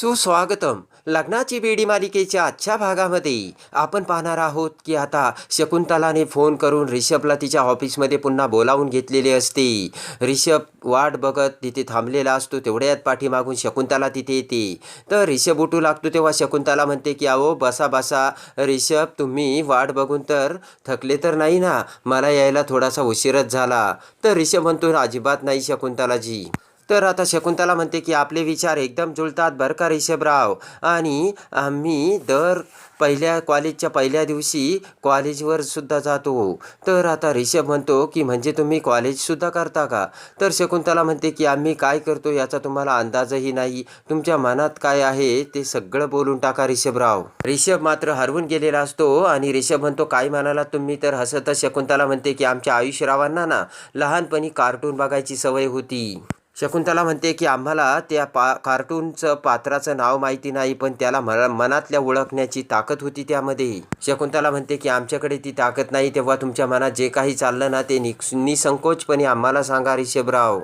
सुस्वागतम. लग्नाची बेडी मालिकेच्या आजच्या भागामध्ये आपण पाहणार आहोत की आता शकुंतलाने फोन करून रिषभला तिच्या ऑफिसमध्ये पुन्हा बोलावून घेतलेले असते. रिषभ वाट बघत तिथे थांबलेला असतो तेवढ्यात पाठीमागून शकुंतला तिथे येते. तर रिषभ उठू लागतो तेव्हा शकुंतला म्हणते की अहो बसा बसा. रिषभ तुम्ही वाट बघून तर थकले तर नाही ना? मला यायला थोडासा उशीरच झाला. तर रिषभ म्हणतो अजिबात नाही शकुंतलाजी. तर आता शकुंतला म्हणते की आपले विचार एकदम जुळतात बरं का रिषभराव आणि आम्ही दर पहिल्या कॉलेजच्या पहिल्या दिवशी कॉलेजवर सुद्धा जातो. तर आता रिषभ म्हणतो की म्हणजे तुम्ही कॉलेजसुद्धा करता का? तर शकुंतला म्हणते की आम्ही काय करतो याचा तुम्हाला अंदाजही नाही. तुमच्या मनात काय आहे ते सगळं बोलून टाका रिषभराव रिषभ मात्र हरवून गेलेला असतो आणि रिषभ म्हणतो काय म्हणाला तुम्ही तर हसतच शकुंतला म्हणते की आमच्या आयुष्यरावांना ना लहानपणी कार्टून बघायची सवय होती. शकुंतला म्हणते की आम्हाला त्या पा कार्टूनचं पात्राचं नाव माहिती नाही पण त्याला मनातल्या ओळखण्याची ताकद होती त्यामध्ये शकुंतला म्हणते की आमच्याकडे ती ताकद नाही तेव्हा तुमच्या मनात जे काही चाललं ना ते निसंकोचपणे आम्हाला सांगा रिषभराव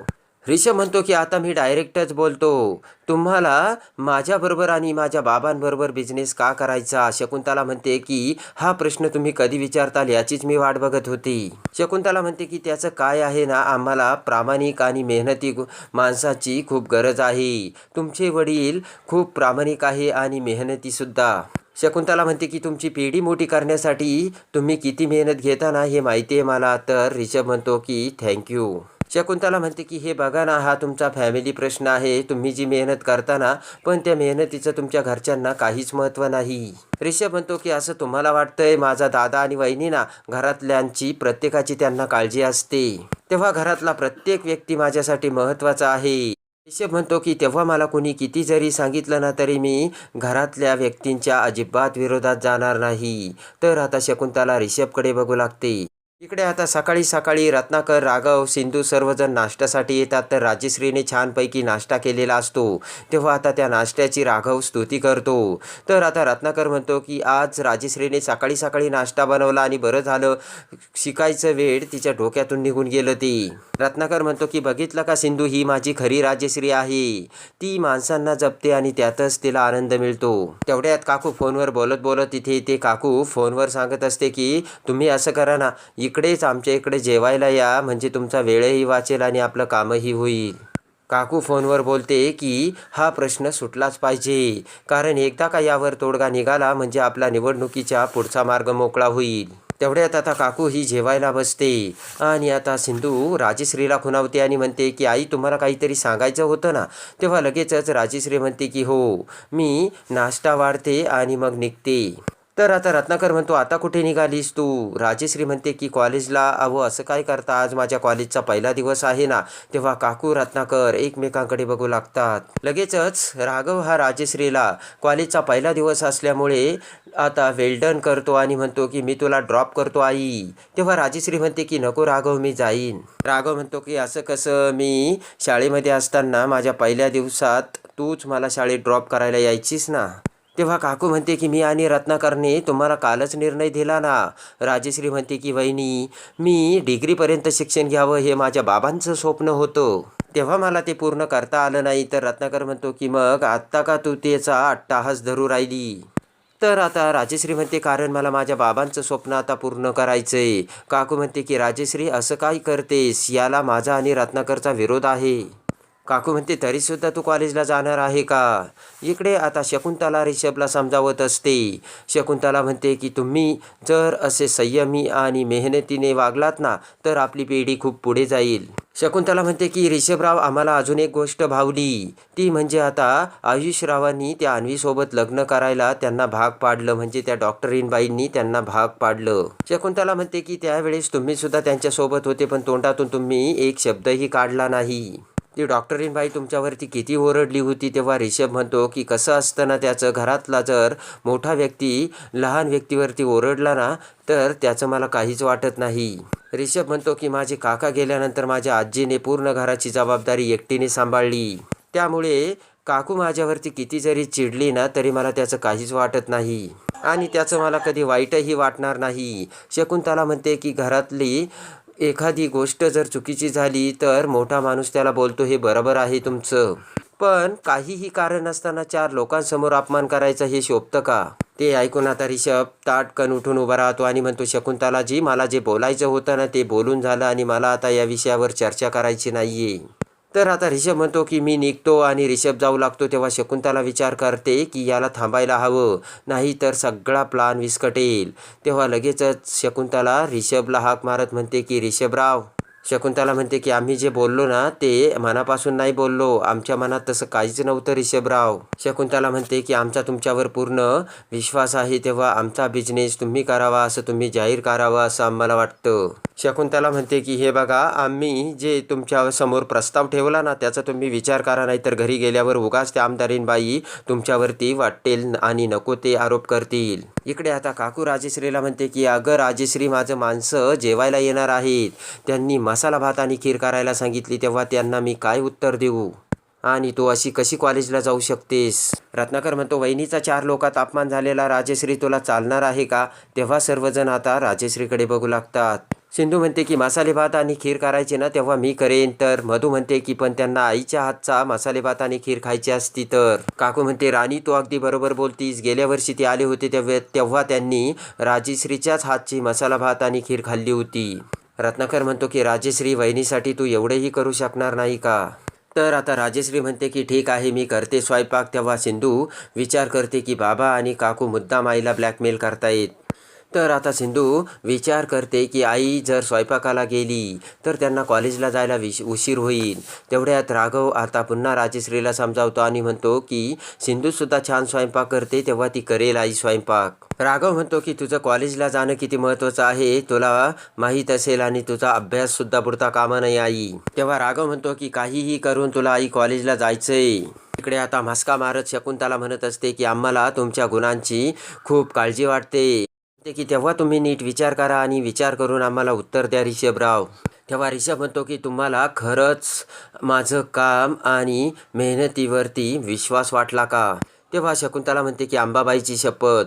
रिषभ म्हणतो की आता मी डायरेक्टच बोलतो. तुम्हाला माझ्याबरोबर आणि माझ्या बाबांबरोबर बिझनेस का करायचा? शकुंतला म्हणते की हा प्रश्न तुम्ही कधी विचारताल याचीच मी वाट बघत होती. शकुंतला म्हणते की त्याचं काय आहे ना आम्हाला प्रामाणिक आणि मेहनती माणसाची खूप गरज आहे. तुमचे वडील खूप प्रामाणिक आहे आणि मेहनतीसुद्धा शकुंतला म्हणते की तुमची पिढी मोठी करण्यासाठी तुम्ही किती मेहनत घेता ना हे माहिती आहे मला. तर रिषभ म्हणतो की थँक्यू. शकुंतला म्हणते की हे बघा ना हा तुमचा फॅमिली प्रश्न आहे. तुम्ही जी मेहनत करता ना पण त्या मेहनतीचं तुमच्या घरच्यांना काहीच महत्त्व नाही. रिषभ म्हणतो की असं तुम्हाला वाटतंय माझा दादा आणि वहिनी ना घरातल्यांची प्रत्येकाची त्यांना काळजी असते. तेव्हा घरातला प्रत्येक व्यक्ती माझ्यासाठी महत्त्वाचा आहे. रिषभ म्हणतो की तेव्हा मला कोणी किती जरी सांगितलं ना तरी मी घरातल्या व्यक्तींच्या अजिबात विरोधात जाणार नाही. तर आता शकुंतला रिषभकडे बघू लागते. इकडे आता सकाळी सकाळी रत्नाकर राघव सिंधू सर्वजण नाश्त्यासाठी येतात. तर राजश्रीने छानपैकी नाश्ता केलेला असतो. तेव्हा आता त्या नाश्त्याची राघव स्तुती करतो. तर आता रत्नाकर म्हणतो की आज राजश्रीने सकाळी सकाळी नाश्ता बनवला आणि बरं झालं. शिकायचं वेळ तिच्या डोक्यातून निघून गेलं ती. रत्नाकर म्हणतो की बघितलं का सिंधू ही माझी खरी राजश्री आहे. ती माणसांना जपते आणि त्यातच तिला आनंद मिळतो. तेवढ्यात काकू फोनवर बोलत बोलत तिथे ते काकू फोनवर सांगत असते की तुम्ही असं करा ना. इकडेच आमच्या इकडे जेवायला या म्हणजे तुमचा वेळही वाचेल आणि आपलं कामही होईल. काकू फोनवर बोलते की हा प्रश्न सुटलाच पाहिजे. कारण एकदा का यावर तोडगा निघाला म्हणजे आपला निवडणुकीचा पुढचा मार्ग मोकळा होईल. तेवढ्यात आता काकू ही जेवायला बसते. आणि आता सिंधू राजश्रीला खुणावते आणि म्हणते की आई तुम्हाला काहीतरी सांगायचं होतं ना? तेव्हा लगेचच राजश्री म्हणते की हो मी नाश्ता वाढते आणि मग निघते. तर आता रत्नाकर म्हणतो आता कुठे निघालीस तू? राजेश्री म्हणते की कॉलेजला अहो असं काय करता? आज माझ्या कॉलेजचा पहिला दिवस आहे ना तेव्हा काकू रत्नाकर एकमेकांकडे बघू लागतात. लगेचच राघव हा राजेश्रीला कॉलेजचा पहिला दिवस असल्यामुळे आता वेल्डन करतो आणि म्हणतो की मी तुला ड्रॉप करतो आई. तेव्हा राजेश्री म्हणते की नको राघव मी जाईन. राघव म्हणतो की असं कसं? मी शाळेमध्ये असताना माझ्या पहिल्या दिवसात तूच मला शाळेत ड्रॉप करायला यायचीस ना. तेव्हा काकू म्हणते की मी आणि रत्नाकरने तुम्हाला कालच निर्णय दिला ना. राजेश्री म्हणते की वहिनी मी डिग्रीपर्यंत शिक्षण घ्यावं हे माझ्या बाबांचं स्वप्न होतं. तेव्हा मला ते पूर्ण करता आलं नाही. तर रत्नाकर म्हणतो की मग आत्ता का तू त्याचा अट्टाहास धरू राहिली? तर आता राजेश्री म्हणते कारण मला माझ्या बाबांचं स्वप्न आता पूर्ण करायचं आहे काकू म्हणते की राजेश्री असं काय करतेस? याला माझा आणि रत्नाकरचा विरोध आहे. काकू म्हणते तरीसुद्धा तू कॉलेजला जाणार आहे का? इकडे आता शकुंतला रिषभला समजावत असते. शकुंतला म्हणते की तुम्ही जर असे संयमी आणि मेहनतीने वागलात ना तर आपली पिढी खूप पुढे जाईल. शकुंतला म्हणते की रिषभराव आम्हाला अजून एक गोष्ट भावली. ती म्हणजे आता आयुषरावांनी त्या अन्वीसोबत लग्न करायला त्यांना भाग पाडलं. म्हणजे त्या डॉक्टरीनबाईंनी त्यांना भाग पाडलं. शकुंतला म्हणते की त्यावेळेस तुम्हीसुद्धा त्यांच्यासोबत होते पण तोंडातून तुम्ही एक शब्दही काढला नाही. ती डॉक्टरीन बाई तुमच्यावरती किती ओरडली होती तेव्हा रिषभ म्हणतो की कसं असतं ना त्याचं घरातला जर मोठा व्यक्ती लहान व्यक्तीवरती ओरडला ना तर त्याचं मला काहीच वाटत नाही. रिषभ म्हणतो की माझे काका गेल्यानंतर माझ्या आजीने पूर्ण घराची जबाबदारी एकटीने सांभाळली. त्यामुळे काकू माझ्यावरती किती जरी चिडली ना तरी मला त्याचं काहीच वाटत नाही. आणि त्याचं मला कधी वाईटही वाटणार नाही. शकुंतला म्हणते की घरातली एखादी गोष्ट जर चुकीची झाली तर मोठा माणूस त्याला बोलतो हे बरोबर आहे तुमचं. पण काहीही कारण नसताना चार लोकांसमोर अपमान करायचं हे शोभतं का? ते ऐकून आता रिषभ ताटकन उठून उभा राहतो आणि म्हणतो शकुंतलाजी मला जे बोलायचं होतं ना ते बोलून झालं आणि मला आता या विषयावर चर्चा करायची नाहीये. तर आता रिषभ म्हणतो की मी निघतो आणि रिषभ जाऊ लागतो तेव्हा शकुंतला विचार करते की याला थांबायला हवं नाही तर सगळा प्लान विस्कटेल. तेव्हा लगेचच शकुंतला रिषभला हाक मारत म्हणते की रिषभराव शकुंतला म्हणते की आम्ही जे बोललो ना ते मनापासून नाही बोललो. आमच्या मनात तसं काहीच नव्हतं रिषभराव. शकुंतला म्हणते की आमचा तुमच्यावर पूर्ण विश्वास आहे तेव्हा आमचा बिझनेस तुम्ही करावा असं तुम्ही जाहीर करावं असं आम्हाला वाटतं. शकुंतला म्हणते की हे बघा आम्ही जे तुमच्यासमोर प्रस्ताव ठेवला ना त्याचा तुम्ही विचार करा नाही तर घरी गेल्यावर उगाच त्या आमदारीनबाई तुमच्यावरती वाटेल आणि नको ते आरोप करतील. इकडे आता काकू राजेश्रीला म्हणते की अगं राजेश्री माझं माणसं जेवायला येणार आहेत. त्यांनी मसाला भात आणि खीर करायला सांगितली तेव्हा त्यांना मी काय उत्तर देऊ? आणि तू अशी कशी कॉलेजला जाऊ शकतेस? रत्नाकर म्हणतो वहिनीचा चार लोकात अपमान झालेला राजेश्री तुला चालणार आहे का? तेव्हा सर्वजण आता राजेश्रीकडे बघू लागतात. सिंधू म्हणते की मसाले भात आणि खीर करायची ना तेव्हा मी करेन. तर मधू म्हणते की पण त्यांना आईच्या हातचा मसाले भात आणि खीर खायची असती तर. काकू म्हणते राणी तू अगदी बरोबर बोलतीस. गेल्या वर्षी ते आले होते तेव्हा तेव्हा त्यांनी राजेश्रीच्याच हातची मसाला भात आणि खीर खाल्ली होती. रत्नाकर म्हणतो की राजेश्री वहिनीसाठी तू एवढेही करू शकणार नाही का? तर आता राजेश्री म्हणते की ठीक आहे मी करते स्वयंपाक. तेव्हा सिंधू विचार करते की बाबा आणि काकू मुद्दाम आईला ब्लॅकमेल करतायत. तर आता सिंधू विचार करते की आई जर स्वयंपाकाला गेली तर त्यांना कॉलेजला जायला विश उशीर होईल. तेवढ्यात राघव आता पुन्हा राजश्रीला समजावतो आणि म्हणतो की सिंधूसुद्धा छान स्वयंपाक करते तेव्हा ती करेल आई स्वयंपाक. राघव म्हणतो की तुझं कॉलेजला जाणं किती महत्त्वाचं आहे तुला माहीत असेल आणि तुझा अभ्याससुद्धा पुरता कामा नाही आई. तेव्हा राघव म्हणतो की काहीही करून तुला आई कॉलेजला जायचंय. इकडे आता म्हस्का मारत शकुंतला म्हणत असते की आम्हाला तुमच्या गुणांची खूप काळजी वाटते. ते की तेव्हा तुम्ही नीट विचार करा आणि विचार करून आम्हाला उत्तर द्या रिषभराव तेव्हा रिषभ म्हणतो की तुम्हाला खरंच माझं काम आणि मेहनतीवरती विश्वास वाटला का? तेव्हा शकुंतला म्हणते की आंबाबाईची शपथ.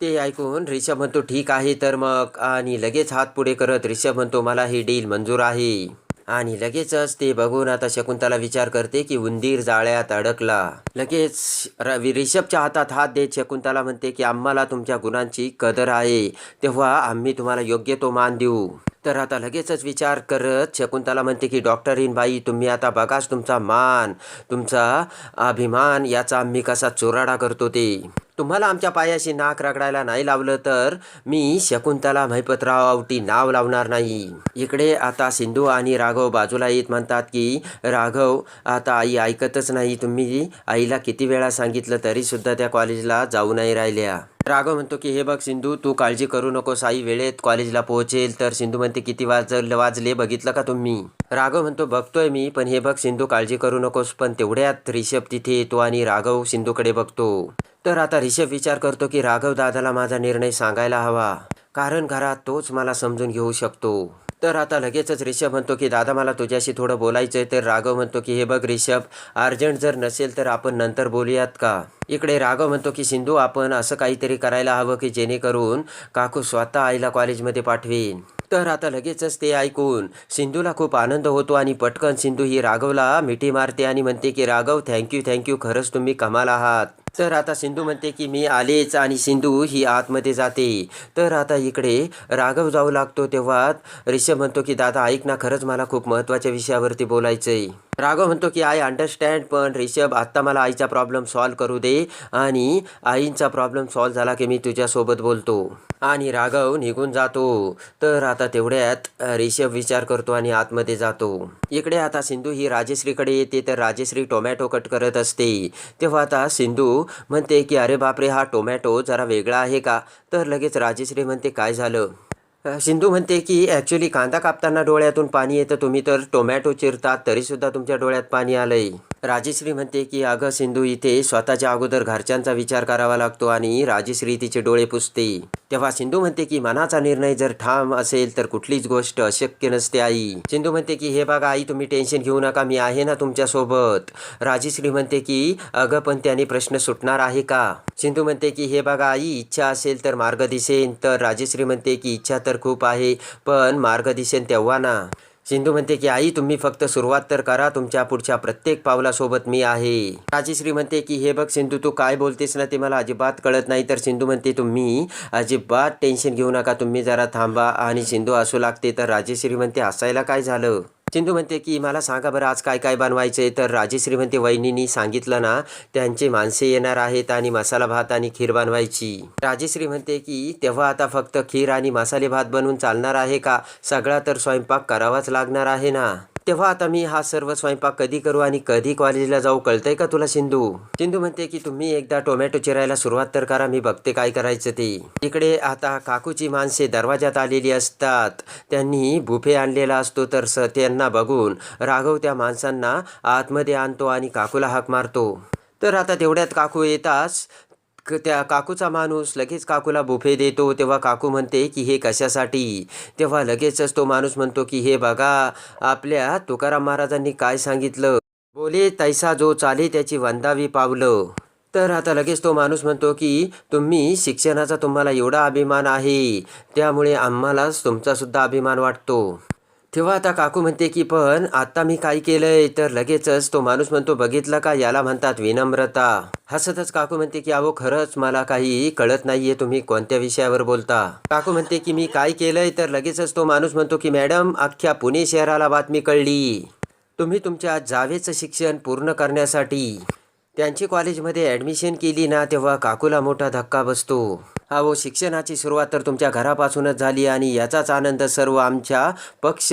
ते ऐकून रिषभ म्हणतो ठीक आहे तर मग. आणि लगेच हात पुढे करत रिषभ म्हणतो मला ही डील मंजूर आहे. आणि लगेचच ते बघून आता शकुंतला विचार करते की उंदीर जाळ्यात अडकला. लगेच र रिषभच्या हातात हात देत शकुंतला म्हणते की आम्हाला तुमच्या गुणांची कदर आहे. तेव्हा आम्ही तुम्हाला योग्य तो मान देऊ. तर आता लगेचच विचार करत शकुंतला म्हणते की डॉक्टरीन बाई तुम्ही आता बघाच तुमचा मान तुमचा अभिमान याचा आम्ही कसा चोराडा करतो ते. तुम्हाला आमच्या पायाशी नाक रगडायला नाही लावलं तर मी शकुंतला महिपतराव आवटी नाव लावणार नाही. इकडे आता सिंधू आणि राघव बाजूला येत म्हणतात की राघव आता आई ऐकतच नाही. तुम्ही आईला किती वेळा सांगितलं तरीसुद्धा त्या कॉलेजला जाऊ नाही राहिल्या. राघव म्हणतो की हे बघ सिंधू तू काळजी करू नकोस आई वेळेत कॉलेजला पोहोचेल. तर सिंधू म्हणते किती वाज वाजले बघितलं का तुम्ही? राघव म्हणतो बघतोय मी पण हे बघ सिंधू काळजी करू नकोस पण तेवढ्यात रिषभ तिथे येतो आणि राघव सिंधूकडे बघतो. तर आता रिषभ विचार करतो की राघव दादाला माझा निर्णय सांगायला हवा कारण घरात तोच मला समजून घेऊ शकतो. तर आता लगेचच रिषभ म्हणतो की दादा मला तुझ्याशी थोडं बोलायचं आहे तर राघव म्हणतो की हे बघ रिषभ अर्जंट जर नसेल तर आपण नंतर बोलूयात का? इकडे राघव म्हणतो की सिंधू आपण असं काहीतरी करायला हवं की जेणेकरून काकू स्वतः आईला कॉलेजमध्ये पाठवेन. तर आता लगेचच ते ऐकून सिंधूला खूप आनंद होतो आणि पटकन सिंधू ही राघवला मिठी मारते आणि म्हणते की राघव थँक्यू थँक्यू खरंच तुम्ही कमाल आहात. तर आता सिंधू म्हणते की मी आलेच आणि सिंधू ही आतमध्ये जाते. तर आता इकडे राघव जाऊ लागतो तेव्हा ऋषभ म्हणतो की दादा ऐक ना खरंच मला खूप महत्त्वाच्या विषयावरती बोलायचंय. राघव म्हणतो की आय अंडरस्टँड पण रिषभ आत्ता मला आईचा प्रॉब्लेम सॉल्व करू दे आणि आईंचा प्रॉब्लेम सॉल्व झाला की मी तुझ्यासोबत बोलतो. आणि राघव निघून जातो. तर आता तेवढ्यात रिषभ विचार करतो आणि आतमध्ये जातो. इकडे आता सिंधू ही राजेश्रीकडे येते तर राजेश्री टोमॅटो कट करत असते. तेव्हा आता सिंधू म्हणते की अरे बापरे हा टोमॅटो जरा वेगळा आहे का? तर लगेच राजेश्री म्हणते काय झालं? सिंधू म्हणते की ॲक्च्युली कांदा कापताना डोळ्यातून पाणी येतं. तुम्ही तर टोमॅटो चिरतात तरीसुद्धा तुमच्या डोळ्यात पाणी आलंय. राजेश्री म्हणते की अगं सिंधू इथे स्वतःच्या अगोदर घरच्यांचा विचार करावा लागतो आणि राजेश्री तिचे डोळे पुसते. तेव्हा सिंधू म्हणते की मनाचा निर्णय जर ठाम असेल तर कुठलीच गोष्ट अशक्य नसते आई. सिंधू म्हणते की हे बघा आई तुम्ही टेन्शन घेऊ नका मी आहे ना तुमच्यासोबत राजेश्री म्हणते की अगं पण त्याने प्रश्न सुटणार आहे का? सिंधू म्हणते की हे बघा आई इच्छा असेल तर मार्ग दिसेन. तर राजेश्री म्हणते की इच्छा तर खूप आहे पण मार्ग दिसेन तेव्हा ना. सिंधू म्हणते की आई तुम्ही फक्त सुरुवात तर करा. तुमच्या पुढच्या प्रत्येक पावलासोबत मी आहे. राजेश्री म्हणते की हे बघ सिंधू तू काय बोलतेस ना ते मला अजिबात कळत नाही. तर सिंधू म्हणते तुम्ही अजिबात टेन्शन घेऊ नका. तुम्ही जरा थांबा आणि सिंधू असू लागते. तर राजेश्री म्हणते हसायला काय झालं? चिंदू म्हणते की मला सांगा बरं आज काय काय बनवायचे तर राजेश्री म्हणते वहिनीनी सांगितलं ना त्यांचे माणसे येणार आहेत आणि मसाला भात आणि खीर बनवायची. राजेश्री म्हणते की तेव्हा आता फक्त खीर आणि मसाले भात बनवून चालणार आहे का? सगळा तर स्वयंपाक करावाच लागणार आहे ना. तेव्हा आता मी हा सर्व स्वयंपाक कधी करू आणि कधी कॉलेजला जाऊ कळतंय का तुला सिंधू? सिंधू म्हणते की तुम्ही एकदा टोमॅटो चिरायला सुरुवात तर करा मी बघते काय करायचं ते. इकडे आता काकूची माणसे दरवाजात आलेली असतात. त्यांनी बुफे आणलेला असतो तर स त्यांना बघून राघव त्या माणसांना आतमध्ये आणतो आणि काकूला हाक मारतो. तर आता तेवढ्यात काकू येताच क त्या काकूचा माणूस लगेच काकूला बुफे देतो तेव्हा काकू म्हणते की हे कशासाठी? तेव्हा लगेचच तो माणूस म्हणतो की हे बघा आपल्या तुकाराम महाराजांनी काय सांगितलं? बोले तैसा जो चाले त्याची वंदावी पावलं. तर आता लगेच तो माणूस म्हणतो की तुम्ही शिक्षणाचा तुम्हाला एवढा अभिमान आहे त्यामुळे आम्हालाच तुमचासुद्धा अभिमान वाटतो. तेव्हा आता काकू म्हणते की पण आता मी काय केलंय? तर लगेचच तो माणूस म्हणतो बघितलं का? याला म्हणतात विनम्रता. हसतच काकू म्हणते की अहो खरंच मला काही कळत नाहीये तुम्ही कोणत्या विषयावर बोलता? काकू म्हणते की मी काय केलंय? तर लगेचच तो माणूस म्हणतो की मॅडम अख्ख्या पुणे शहराला बातमी कळली. तुम्ही तुमच्या जावेचं शिक्षण पूर्ण करण्यासाठी त्यांची कॉलेजमध्ये ॲडमिशन केली ना तेव्हा काकूला मोठा धक्का बसतो. अहो शिक्षणाची सुरुवात तर तुमच्या घरापासूनच झाली आणि याचाच आनंद सर्व आमच्या पक्ष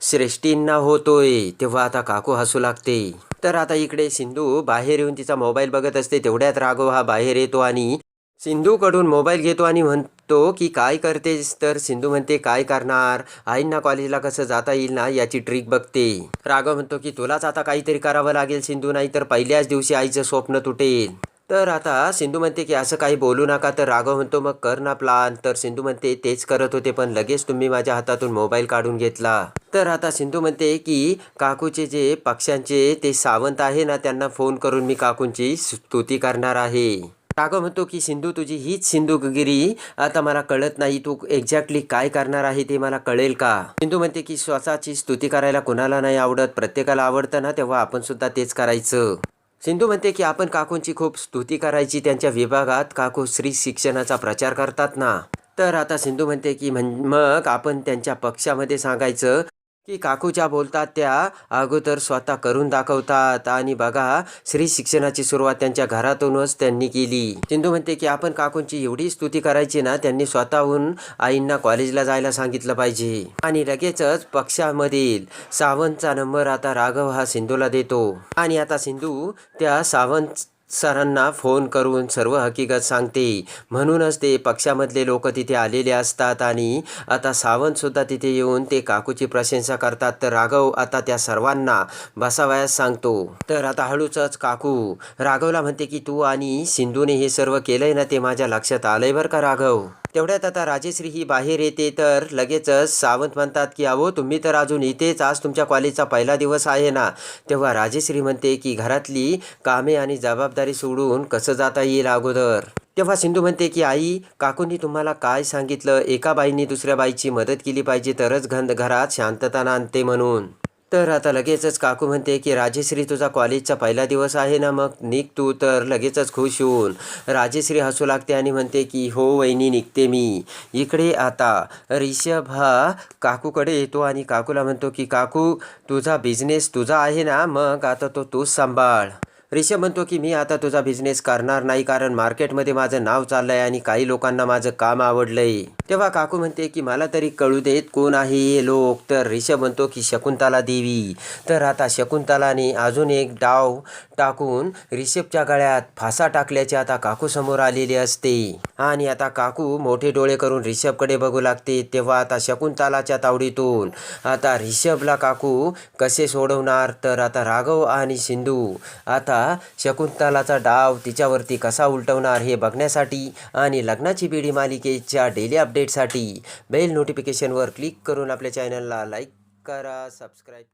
श्रेष्ठींना होतोय. तेव्हा आता काकू हसू लागते. तर आता इकडे सिंधू बाहेर येऊन तिचा मोबाईल बघत असते. तेवढ्यात राघव हा बाहेर येतो आणि सिंधूकडून मोबाईल घेतो आणि म्हणतो की काय करतेस? तर सिंधू म्हणते काय करणार? आईंना कॉलेजला कसं जाता येईल ना? याची ट्रिक बघते. राघव म्हणतो की तुलाच आता काहीतरी करावं लागेल सिंधू. नाही तर पहिल्याच दिवशी आईचं स्वप्न तुटेल. तर आता सिंधू म्हणते की असं काही बोलू नका. तर राघव म्हणतो मग कर ना प्लान तर सिंधू म्हणते तेच करत होते पण लगेच तुम्ही माझ्या हातातून मोबाईल काढून घेतला. तर आता सिंधू म्हणते की काकूचे जे पक्ष्यांचे ते सावंत आहे ना त्यांना फोन करून मी काकूंची स्तुती करणार आहे. राघव म्हणतो की सिंधू तुझी हीच सिंधुगिरी. आता मला कळत नाही तू एक्झॅक्टली काय करणार आहे ते मला कळेल का? सिंधू म्हणते की स्वतःची स्तुती करायला कुणाला नाही आवडत. प्रत्येकाला आवडतं ना तेव्हा आपण सुद्धा तेच करायचं. सिंधू म्हणते की आपण काकूंची खूप स्तुती करायची त्यांच्या विभागात काकू स्त्री शिक्षणाचा प्रचार करतात ना. तर आता सिंधू म्हणते की म्हण मग आपण त्यांच्या पक्षामध्ये सांगायचं की काकूच्या बोलतात त्या अगोदर स्वतः करून दाखवतात. आणि बघा स्त्री शिक्षणाची सुरुवात त्यांच्या घरातूनच त्यांनी केली. सिंधू म्हणते की आपण काकूंची एवढी स्तुती करायची ना त्यांनी स्वतःहून आईंना कॉलेजला जायला सांगितलं पाहिजे. आणि लगेचच पक्षामधील सावंतचा नंबर आता राघव हा सिंधूला देतो. आणि आता सिंधू त्या सावंत सरांना फोन करून सर्व हकीकत सांगते. म्हणूनच ते पक्षामधले लोक तिथे आलेले असतात आणि आता सावंतसुद्धा तिथे येऊन ते काकूची प्रशंसा करतात. तर राघव आता त्या सर्वांना बसावयास सांगतो. तर आता हळूचच काकू राघवला म्हणते की तू आणि सिंधूने हे सर्व केलंय ना ते माझ्या लक्षात आलंय बरं का राघव? तेवढ्यात आता राजेश्री ही बाहेर येते तर लगेचच सावंत म्हणतात की अहो तुम्ही तर अजून इथेच आज तुमच्या कॉलेजचा पहिला दिवस आहे ना. तेव्हा राजेश्री म्हणते की घरातली कामे आणि जबाबदारी सोडून कसं जाता येईल अगोदर? तेव्हा सिंधू म्हणते की आई काकूंनी तुम्हाला काय सांगितलं? एका बाईंनी दुसऱ्या बाईची मदत केली पाहिजे तरच घंद घरात शांतता नांदते म्हणून. तर आता लगेचच काकू म्हणते की राजेश्री तुझा कॉलेजचा पहिला दिवस आहे ना मग? निघ तू तर लगेचच खुश होऊन. राजेश्री हसू लागते आणि म्हणते की हो वहिनी निघते मी. इकडे आता रिषभ हा काकूकडे येतो आणि काकूला म्हणतो की काकू तुझा बिझनेस तुझा आहे ना मग? आता तो तूच सांभाळ. रिषभ म्हणतो की मी आता तुझा बिझनेस करणार नाही कारण मार्केटमध्ये माझं नाव चाललंय आणि काही लोकांना माझं काम आवडलंय. तेव्हा काकू म्हणते की मला तरी कळू देत कोण आहे हे लोक? तर रिषभ म्हणतो की शकुंतला देवी. तर आता शकुंतलाने अजून एक डाव टाकून रिषभच्या गळ्यात फासा टाकल्याचे आता काकू समोर आलेले असते. आणि आता काकू मोठे डोळे करून रिषभकडे बघू लागते. तेव्हा आता शकुंतलाच्या तावडीतून आता रिषभला काकू कसे सोडवणार? तर आता राघव आणि सिंधू आता शकुंतलाचा डाव तिच्यावरती कसा उलटवणार हे बघण्यासाठी आणि लग्नाची पिढी मालिकेच्या डेली अपडेटसाठी बेल नोटिफिकेशनवर क्लिक करून आपल्या चॅनलला लाईक करा सबस्क्राईब